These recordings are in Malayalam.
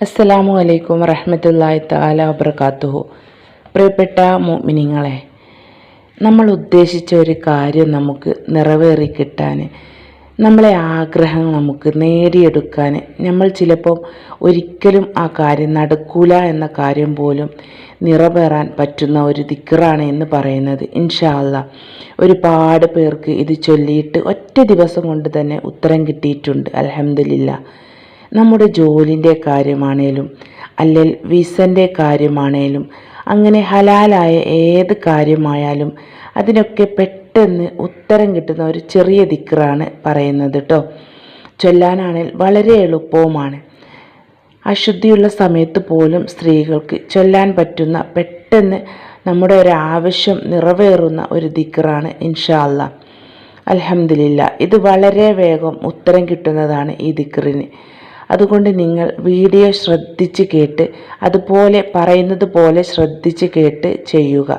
അസ്സലാമു അലൈക്കും വറഹമത്തല്ലാഹി താല വബർക്കാത്തുഹു പ്രിയപ്പെട്ട മോമിനിങ്ങളെ നമ്മൾ ഉദ്ദേശിച്ച ഒരു കാര്യം നമുക്ക് നിറവേറി കിട്ടാൻ നമ്മളെ ആഗ്രഹങ്ങൾ നമുക്ക് നേടിയെടുക്കാൻ നമ്മൾ ചിലപ്പോൾ ഒരിക്കലും ആ കാര്യം നടക്കൂല എന്ന കാര്യം പോലും നിറവേറാൻ പറ്റുന്ന ഒരു ദിക്കറാണ് എന്ന് പറയുന്നത്. ഇൻഷാല്ല ഒരുപാട് പേർക്ക് ഇത് ചൊല്ലിയിട്ട് ഒറ്റ ദിവസം കൊണ്ട് തന്നെ ഉത്തരം കിട്ടിയിട്ടുണ്ട്. അലഹമില്ല നമ്മുടെ ജോലിന്റെ കാര്യമാണേലും അല്ലെങ്കിൽ വിസന്റെ കാര്യമാണേലും അങ്ങനെ ഹലാലായ ഏത് കാര്യമായാലും അതിനൊക്കെ പെട്ടെന്ന് ഉത്തരം കിട്ടുന്ന ഒരു ചെറിയ ദിക്റാണ് പറയുന്നത് കേട്ടോ ചൊല്ലാനാണെങ്കിൽ വളരെ എളുപ്പവുമാണ്. അശുദ്ധിയുള്ള സമയത്ത് പോലും സ്ത്രീകൾക്ക് ചൊല്ലാൻ പറ്റുന്ന പെട്ടെന്ന് നമ്മുടെ ഒരു ആവശ്യം നിറവേറുന്ന ഒരു ദിക്റാണ് ഇൻഷാ അല്ലാ അലഹമില്ല ഇത് വളരെ വേഗം ഉത്തരം കിട്ടുന്നതാണ് ഈ ദിക്റിന്. അതുകൊണ്ട് നിങ്ങൾ വീഡിയോ ശ്രദ്ധിച്ച് കേട്ട് അതുപോലെ പറയുന്നത് പോലെ ശ്രദ്ധിച്ച് കേട്ട് ചെയ്യുക.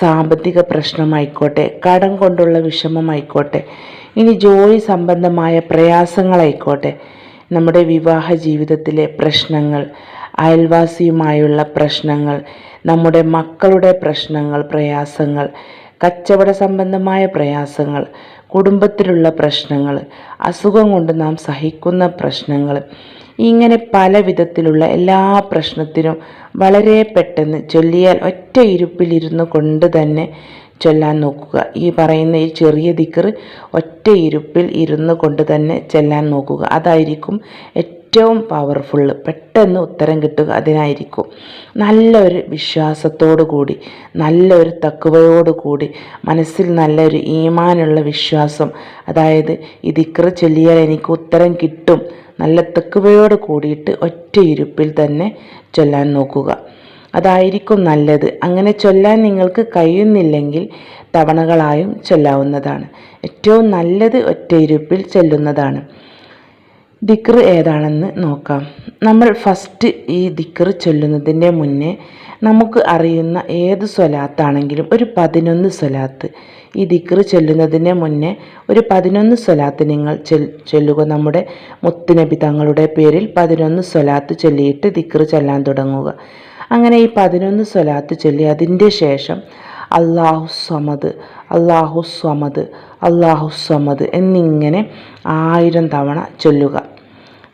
സാമ്പത്തിക പ്രശ്നമായിക്കോട്ടെ കടം കൊണ്ടുള്ള വിഷമമായിക്കോട്ടെ ഇനി ജോലി സംബന്ധമായ പ്രയാസങ്ങളായിക്കോട്ടെ നമ്മുടെ വിവാഹ ജീവിതത്തിലെ പ്രശ്നങ്ങൾ അയൽവാസിയുമായുള്ള പ്രശ്നങ്ങൾ നമ്മുടെ മക്കളുടെ പ്രശ്നങ്ങൾ പ്രയാസങ്ങൾ കച്ചവട സംബന്ധമായ പ്രയാസങ്ങൾ കുടുംബത്തിലുള്ള പ്രശ്നങ്ങൾ അസുഖം കൊണ്ട് നാം സഹിക്കുന്ന പ്രശ്നങ്ങൾ. ഇങ്ങനെ പല വിധത്തിലുള്ള എല്ലാ പ്രശ്നത്തിനും വളരെ പെട്ടെന്ന് ചൊല്ലിയാൽ ഒറ്റ ഇരുപ്പിലിരുന്നു കൊണ്ട് തന്നെ ചൊല്ലാൻ നോക്കുക. ഈ പറയുന്ന ഈ ചെറിയ ദിക്കർ ഒറ്റ ഇരുപ്പിൽ ഇരുന്ന് കൊണ്ട് തന്നെ ചെല്ലാൻ നോക്കുക. അതായിരിക്കും ഏറ്റവും പവർഫുള്ള് പെട്ടെന്ന് ഉത്തരം കിട്ടുക അതിനായിരിക്കും. നല്ലൊരു വിശ്വാസത്തോടു കൂടി നല്ലൊരു തക്കുവയോടു കൂടി മനസ്സിൽ നല്ലൊരു ഈമാനുള്ള വിശ്വാസം. അതായത് ഈ ദിക്കർ ചൊല്ലിയാൽ എനിക്ക് ഉത്തരം കിട്ടും. നല്ല തെക്കുവയോട് കൂടിയിട്ട് ഒറ്റ ഇരുപ്പിൽ തന്നെ ചൊല്ലാൻ നോക്കുക. അതായിരിക്കും നല്ലത്. അങ്ങനെ ചൊല്ലാൻ നിങ്ങൾക്ക് കഴിയുന്നില്ലെങ്കിൽ തവണകളായും ചൊല്ലാവുന്നതാണ്. ഏറ്റവും നല്ലത് ഒറ്റ ഇരുപ്പിൽ ചൊല്ലുന്നതാണ്. ദിക്ർ ഏതാണെന്ന് നോക്കാം. നമ്മൾ ഫസ്റ്റ് ഈ ദിക്ർ ചൊല്ലുന്നതിന്റെ മുന്നേ നമുക്ക് അറിയുന്ന ഏത് സ്വലാത്താണെങ്കിലും ഒരു പതിനൊന്ന് സ്വലാത്ത്. ഈ ദിക്ർ ചൊല്ലുന്നതിന് മുന്നേ ഒരു പതിനൊന്ന് സ്വലാത്ത് നിങ്ങൾ ചൊല്ലുക. നമ്മുടെ മുത്തുനബി തങ്ങളുടെ പേരിൽ പതിനൊന്ന് സ്വലാത്ത് ചൊല്ലിയിട്ട് ദിക്ർ ചൊല്ലാൻ തുടങ്ങുക. അങ്ങനെ ഈ പതിനൊന്ന് സ്വലാത്ത് ചൊല്ലി അതിന്റെ ശേഷം അള്ളാഹു സമദ് അള്ളാഹു സമദ് അള്ളാഹു സമദ് എന്നിങ്ങനെ ആയിരം തവണ ചൊല്ലുക.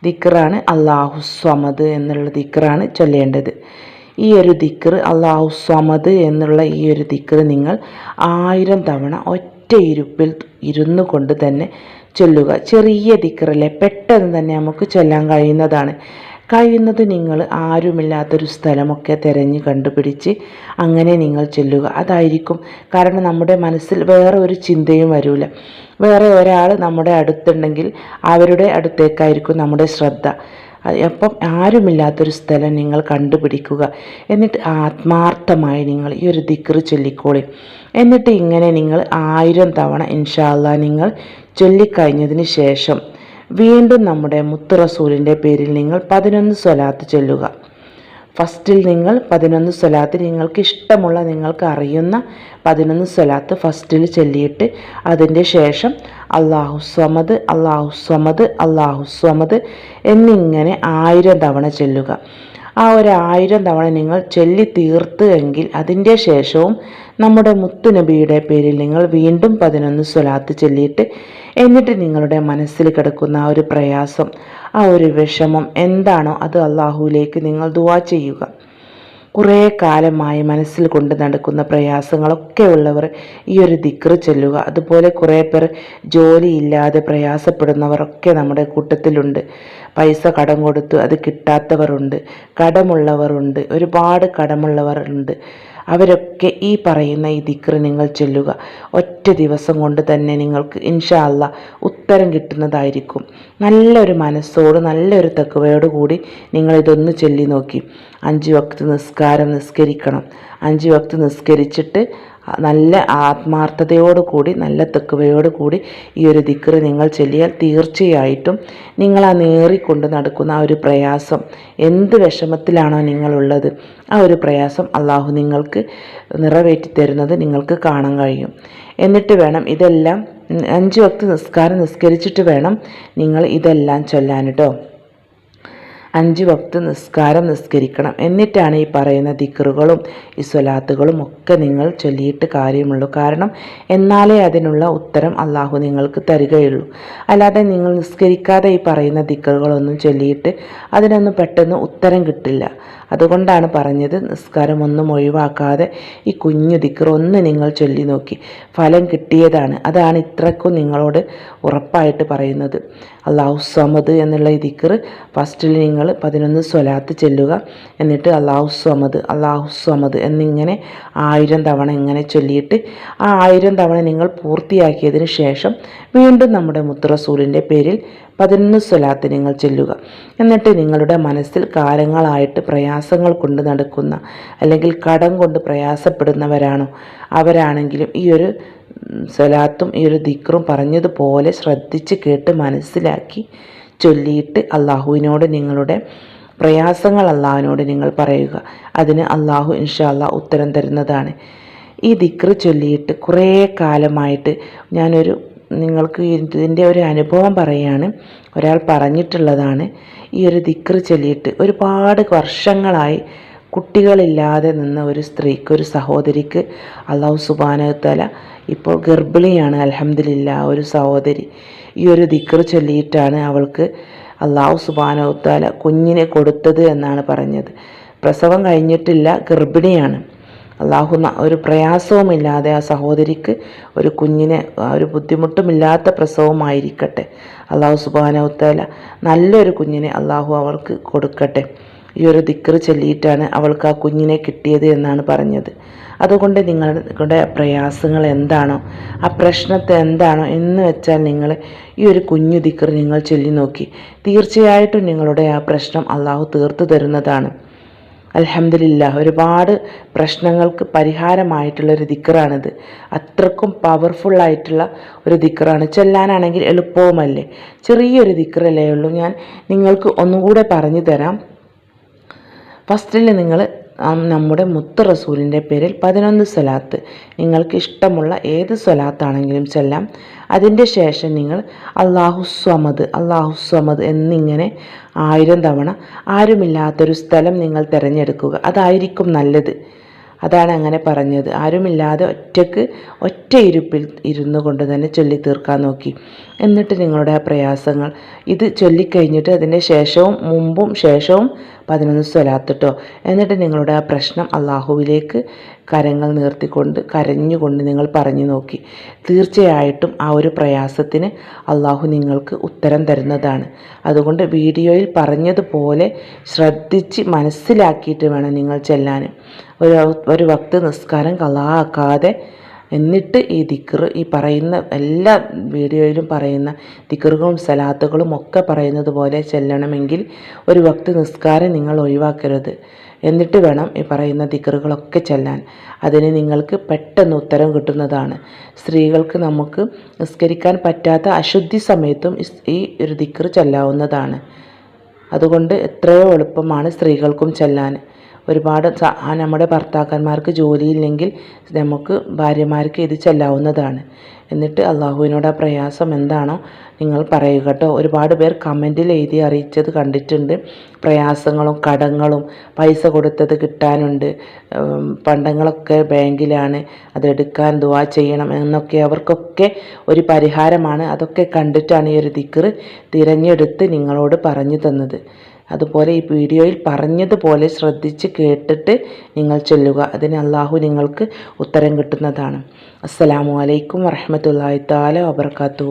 ദിക്റാണ് അള്ളാഹു സ്വമദ് എന്നുള്ള ദിക്റാണ് ചൊല്ലേണ്ടത്. ഈ ഒരു ദിക്ർ അള്ളാഹു സ്വമദ് എന്നുള്ള ഈ ഒരു ദിക്ർ നിങ്ങൾ ആയിരം തവണ ഒറ്റ ഇരുപ്പിൽ ഇരുന്നു കൊണ്ട് തന്നെ ചൊല്ലുക. ചെറിയ ദിക്റല്ലേ പെട്ടെന്ന് തന്നെ നമുക്ക് ചൊല്ലാൻ കഴിയുന്നതാണ്. കഴിയുന്നത് നിങ്ങൾ ആരുമില്ലാത്തൊരു സ്ഥലമൊക്കെ തിരഞ്ഞ് കണ്ടുപിടിച്ച് അങ്ങനെ നിങ്ങൾ ചെല്ലുക. അതായിരിക്കും. കാരണം നമ്മുടെ മനസ്സിൽ വേറെ ഒരു ചിന്തയും വരില്ല വേറെ ഒരാൾ നമ്മുടെ അടുത്തുണ്ടെങ്കിൽ അവരുടെ അടുത്തേക്കായിരിക്കും നമ്മുടെ ശ്രദ്ധ. അപ്പം ആരുമില്ലാത്തൊരു സ്ഥലം നിങ്ങൾ കണ്ടുപിടിക്കുക. എന്നിട്ട് ആത്മാർത്ഥമായി നിങ്ങൾ ഈ ഒരു ദിക്റ് ചൊല്ലിക്കോളി. എന്നിട്ട് ഇങ്ങനെ നിങ്ങൾ ആയിരം തവണ ഇൻഷാല്ല നിങ്ങൾ ചൊല്ലിക്കഴിഞ്ഞതിന് ശേഷം വീണ്ടും നമ്മുടെ മുത്തു റസൂലിന്റെ പേരിൽ നിങ്ങൾ പതിനൊന്ന് സ്വലാത്ത് ചൊല്ലുക. ഫസ്റ്റിൽ നിങ്ങൾ പതിനൊന്ന് സ്വലാത്ത് നിങ്ങൾക്ക് ഇഷ്ടമുള്ള നിങ്ങൾക്ക് അറിയുന്ന പതിനൊന്ന് സ്വലാത്ത് ഫസ്റ്റിൽ ചൊല്ലിയിട്ട് അതിന്റെ ശേഷം അള്ളാഹു സ്വമത് അള്ളാഹു സ്വമത് അള്ളാഹു സ്വമത് എന്നിങ്ങനെ ആയിരം തവണ ചൊല്ലുക. ആ ഒരു ആയിരം തവണ നിങ്ങൾ ചൊല്ലി തീർത്തു എങ്കിൽ അതിന്റെ ശേഷവും നമ്മുടെ മുത്തുനബിയുടെ പേരിൽ നിങ്ങൾ വീണ്ടും പതിനൊന്ന് സ്വലാത്ത് ചൊല്ലിയിട്ട് എന്നിട്ട് നിങ്ങളുടെ മനസ്സിൽ കിടക്കുന്ന ആ ഒരു പ്രയാസം ആ ഒരു വിഷമം എന്താണോ അത് അള്ളാഹുവിലേക്ക് നിങ്ങൾ ദുവാ ചെയ്യുക. കുറേ കാലമായി മനസ്സിൽ കൊണ്ട് നടക്കുന്ന പ്രയാസങ്ങളൊക്കെ ഉള്ളവർ ഈ ഒരു ദിക്റ് ചൊല്ലുക. അതുപോലെ കുറേ പേർ ജോലിയില്ലാതെ പ്രയാസപ്പെടുന്നവരൊക്കെ നമ്മുടെ കൂട്ടത്തിലുണ്ട്. പൈസ കടം കൊടുത്തു അത് കിട്ടാത്തവരുണ്ട് കടമുള്ളവരുണ്ട് ഒരുപാട് കടമുള്ളവരുണ്ട്. അവരൊക്കെ ഈ പറയുന്ന ഈ ദിക്റ് നിങ്ങൾ ചെല്ലുക. ഒറ്റ ദിവസം കൊണ്ട് തന്നെ നിങ്ങൾക്ക് ഇൻഷാ അല്ല ഉത്തരം കിട്ടുന്നതായിരിക്കും. നല്ലൊരു മനസ്സോട് നല്ലൊരു തക്കവയോട് കൂടി നിങ്ങളിതൊന്ന് ചൊല്ലി നോക്കി. അഞ്ച് വക്ത് നിസ്കാരം നിസ്കരിക്കണം. അഞ്ച് വക്ത് നിസ്കരിച്ചിട്ട് നല്ല ആത്മാർത്ഥതയോടുകൂടി നല്ല തെക്കുവയോടുകൂടി ഈ ഒരു ദിക്കറ് നിങ്ങൾ ചെല്ലിയാൽ തീർച്ചയായിട്ടും നിങ്ങൾ ആ നേറിക്കൊണ്ട് നടക്കുന്ന ആ ഒരു പ്രയാസം എന്ത് വിഷമത്തിലാണോ നിങ്ങളുള്ളത് ആ ഒരു പ്രയാസം അള്ളാഹു നിങ്ങൾക്ക് നിറവേറ്റി തരുന്നത് നിങ്ങൾക്ക് കാണാൻ കഴിയും. എന്നിട്ട് വേണം ഇതെല്ലാം അഞ്ച് വക്ത് നിസ്കാരം നിസ്കരിച്ചിട്ട് വേണം നിങ്ങൾ ഇതെല്ലാം ചൊല്ലാൻ കേട്ടോ അഞ്ച് വക്ത് നിസ്കാരം നിസ്കരിക്കണം. എന്നിട്ടാണ് ഈ പറയുന്ന ദിക്കറുകളും ഈ സ്വലാത്തുകളും ഒക്കെ നിങ്ങൾ ചൊല്ലിയിട്ട് കാര്യമുള്ളൂ. കാരണം എന്നാലേ അതിനുള്ള ഉത്തരം അള്ളാഹു നിങ്ങൾക്ക് തരികയുള്ളൂ. അല്ലാതെ നിങ്ങൾ നിസ്കരിക്കാതെ ഈ പറയുന്ന ദിക്കറുകളൊന്നും ചൊല്ലിയിട്ട് അതിനൊന്നും പെട്ടെന്ന് ഉത്തരം കിട്ടില്ല. അതുകൊണ്ടാണ് പറഞ്ഞത് നിസ്കാരം ഒന്നും ഒഴിവാക്കാതെ ഈ കുഞ്ഞു ദിക്കർ ഒന്ന് നിങ്ങൾ ചൊല്ലി നോക്കി. ഫലം കിട്ടിയതാണ്. അതാണ് ഇത്രക്കും നിങ്ങളോട് ഉറപ്പായിട്ട് പറയുന്നത്. അള്ളാഹു സമദ് എന്നുള്ള ഈ ദിക്കർ ഫസ്റ്റിൽ നിങ്ങൾ പതിനൊന്ന് സ്വലാത്ത് ചെല്ലുക. എന്നിട്ട് അള്ളാഹു സമദ് അള്ളാഹു സമദ് എന്നിങ്ങനെ ആയിരം തവണ ഇങ്ങനെ ചൊല്ലിയിട്ട് ആ ആയിരം തവണ നിങ്ങൾ പൂർത്തിയാക്കിയതിന് ശേഷം വീണ്ടും നമ്മുടെ മുത്തറസൂലിന്റെ പേരിൽ പതിനൊന്ന് സ്വലാത്ത് നിങ്ങൾ ചൊല്ലുക. എന്നിട്ട് നിങ്ങളുടെ മനസ്സിൽ കാലങ്ങളായിട്ട് പ്രയാസങ്ങൾ കൊണ്ട് നടക്കുന്ന അല്ലെങ്കിൽ കടം കൊണ്ട് പ്രയാസപ്പെടുന്നവരാണോ. അവരാണെങ്കിലും ഈ ഒരു സ്വലാത്തും ഈ ഒരു ദിക്റും പറഞ്ഞതുപോലെ ശ്രദ്ധിച്ച് കേട്ട് മനസ്സിലാക്കി ചൊല്ലിയിട്ട് അള്ളാഹുവിനോട് നിങ്ങളുടെ പ്രയാസങ്ങൾ അള്ളാഹുവിനോട് നിങ്ങൾ പറയുക. അതിന് അള്ളാഹു ഇൻഷാല്ല ഉത്തരം തരുന്നതാണ്. ഈ ദിക്റ് ചൊല്ലിയിട്ട് കുറേ കാലമായിട്ട് ഞാനൊരു നിങ്ങൾക്ക് ഇതിന്റെ ഒരു അനുഭവം പറയുകയാണ്. ഒരാൾ പറഞ്ഞിട്ടുള്ളതാണ് ഈ ഒരു ദിക്റ് ചൊല്ലിയിട്ട് ഒരുപാട് വർഷങ്ങളായി കുട്ടികളില്ലാതെ നിന്ന ഒരു സ്ത്രീക്ക് ഒരു സഹോദരിക്ക് അള്ളാഹു സുബാനത്തല ഇപ്പോൾ ഗർഭിണിയാണ് അലഹമ്മദില്ല ഒരു സഹോദരി. ഈ ഒരു ദിക്റ് ചൊല്ലിയിട്ടാണ് അവൾക്ക് അള്ളാഹു സുബാനവത്താല കുഞ്ഞിനെ കൊടുത്തത് എന്നാണ് പറഞ്ഞത്. പ്രസവം കഴിഞ്ഞിട്ടില്ല ഗർഭിണിയാണ്. അള്ളാഹു ഒരു പ്രയാസവുമില്ലാതെ ആ സഹോദരിക്ക് ഒരു കുഞ്ഞിനെ ഒരു ബുദ്ധിമുട്ടുമില്ലാത്ത പ്രസവമായിരിക്കട്ടെ. അള്ളാഹു സുബാനവത്തേല നല്ലൊരു കുഞ്ഞിനെ അള്ളാഹു അവൾക്ക് കൊടുക്കട്ടെ. ഈ ഒരു ദിക്കറ് ചൊല്ലിയിട്ടാണ് അവൾക്ക് ആ കുഞ്ഞിനെ കിട്ടിയത് എന്നാണ് പറഞ്ഞത്. അതുകൊണ്ട് നിങ്ങളുടെ പ്രയാസങ്ങൾ എന്താണോ ആ പ്രശ്നത്തെ എന്താണോ എന്ന് വെച്ചാൽ നിങ്ങൾ ഈ ഒരു കുഞ്ഞു ദിക്കർ നിങ്ങൾ ചൊല്ലി നോക്കി തീർച്ചയായിട്ടും നിങ്ങളുടെ ആ പ്രശ്നം അള്ളാഹു തീർത്തു തരുന്നതാണ്. അലഹമില്ല ഒരുപാട് പ്രശ്നങ്ങൾക്ക് പരിഹാരമായിട്ടുള്ള പരിഹാരമായിട്ടുള്ളൊരു ദിക്കറാണിത് അത്രക്കും പവർഫുള്ളായിട്ടുള്ള ഒരു ദിക്കറാണ് ചെല്ലാനാണെങ്കിൽ എളുപ്പവുമല്ലേ? ചെറിയൊരു ദിക്കറല്ലേ ഉള്ളൂ. ഞാൻ നിങ്ങൾക്ക് ഒന്നുകൂടെ പറഞ്ഞു തരാം. ഫസ്റ്റിൽ നിങ്ങൾ നമ്മുടെ മുത്ത് റസൂലിന്റെ പേരിൽ പതിനൊന്ന് സ്വലാത്ത്. നിങ്ങൾക്ക് ഇഷ്ടമുള്ള ഏത് സ്വലാത്താണെങ്കിലും ചെല്ലാം. അതിന്റെ ശേഷം നിങ്ങൾ അള്ളാഹു സ്വമദ് അള്ളാഹു സ്വമദ് എന്നിങ്ങനെ ആയിരം തവണ ആരുമില്ലാത്തൊരു സ്ഥലം നിങ്ങൾ തിരഞ്ഞെടുക്കുക. അതായിരിക്കും നല്ലത്. അതാണ് അങ്ങനെ പറഞ്ഞത്. ആരുമില്ലാതെ ഒറ്റയ്ക്ക് ഒറ്റ ഇരുപ്പിൽ ഇരുന്നു കൊണ്ട് തന്നെ ചൊല്ലി തീർക്കാൻ നോക്കി. എന്നിട്ട് നിങ്ങളുടെ പ്രയാസങ്ങൾ ഇത് ചൊല്ലിക്കഴിഞ്ഞിട്ട് അതിന്റെ ശേഷവും മുമ്പും ശേഷവും പതിനൊന്ന് സ്വലാത്തിട്ടോ. എന്നിട്ട് നിങ്ങളുടെ ആ പ്രശ്നം അള്ളാഹുവിലേക്ക് കരങ്ങൾ നീർത്തിക്കൊണ്ട് കരഞ്ഞുകൊണ്ട് നിങ്ങൾ പറഞ്ഞു നോക്കി. തീർച്ചയായിട്ടും ആ ഒരു പ്രയാസത്തിന് അള്ളാഹു നിങ്ങൾക്ക് ഉത്തരം തരുന്നതാണ്. അതുകൊണ്ട് വീഡിയോയിൽ പറഞ്ഞതുപോലെ ശ്രദ്ധിച്ച് മനസ്സിലാക്കിയിട്ട് വേണം നിങ്ങൾ ചെല്ലാൻ. ഒരു ഒരു വക്ത് നിസ്കാരം കലാക്കാതെ എന്നിട്ട് ഈ ദിക്ർ ഈ പറയുന്ന എല്ലാ വീഡിയോയിലും പറയുന്ന ദിക്കറുകളും സലാത്തുകളും ഒക്കെ പറയുന്നത് പോലെ ചെല്ലണമെങ്കിൽ ഒരു വക്ത് നിസ്കാരം നിങ്ങൾ ഒഴിവാക്കരുത്. എന്നിട്ട് വേണം ഈ പറയുന്ന ദിക്കറുകളൊക്കെ ചെല്ലാൻ. അതിന് നിങ്ങൾക്ക് പെട്ടെന്ന് ഉത്തരം കിട്ടുന്നതാണ്. സ്ത്രീകൾക്ക് നമുക്ക് നിസ്കരിക്കാൻ പറ്റാത്ത അശുദ്ധി സമയത്തും ഈ ഒരു ദിക്ർ ചെല്ലാവുന്നതാണ്. അതുകൊണ്ട് എത്രയോ എളുപ്പമാണ് സ്ത്രീകൾക്കും ചെല്ലാൻ. ഒരുപാട് നമ്മുടെ ഭർത്താക്കന്മാർക്ക് ജോലിയില്ലെങ്കിൽ നമുക്ക് ഭാര്യമാർക്ക് ഇത് ചെല്ലാവുന്നതാണ്. എന്നിട്ട് അള്ളാഹുവിനോട് ആ പ്രയാസം എന്താണോ നിങ്ങൾ പറയുക കേട്ടോ. ഒരുപാട് പേർ കമന്റിൽ എഴുതി അറിയിച്ചത് കണ്ടിട്ടുണ്ട്. പ്രയാസങ്ങളും കടങ്ങളും പൈസ കൊടുത്തത് കിട്ടാനുണ്ട്. പണ്ടങ്ങളൊക്കെ ബാങ്കിലാണ് അതെടുക്കാൻ ദുവാ ചെയ്യണം എന്നൊക്കെ അവർക്കൊക്കെ ഒരു പരിഹാരമാണ്. അതൊക്കെ കണ്ടിട്ടാണ് ഈ ഒരു ദിക്കറ് തിരഞ്ഞെടുത്ത് നിങ്ങളോട് പറഞ്ഞു തന്നത്. അതുപോലെ ഈ വീഡിയോയിൽ പറഞ്ഞതുപോലെ ശ്രദ്ധിച്ച് കേട്ടിട്ട് നിങ്ങൾ ചൊല്ലുക. അതിന് അള്ളാഹു നിങ്ങൾക്ക് ഉത്തരം കിട്ടുന്നതാണ്. അസ്സലാമു അലൈക്കും വറഹമത്തല്ലാഹി താല വബർക്കാത്തു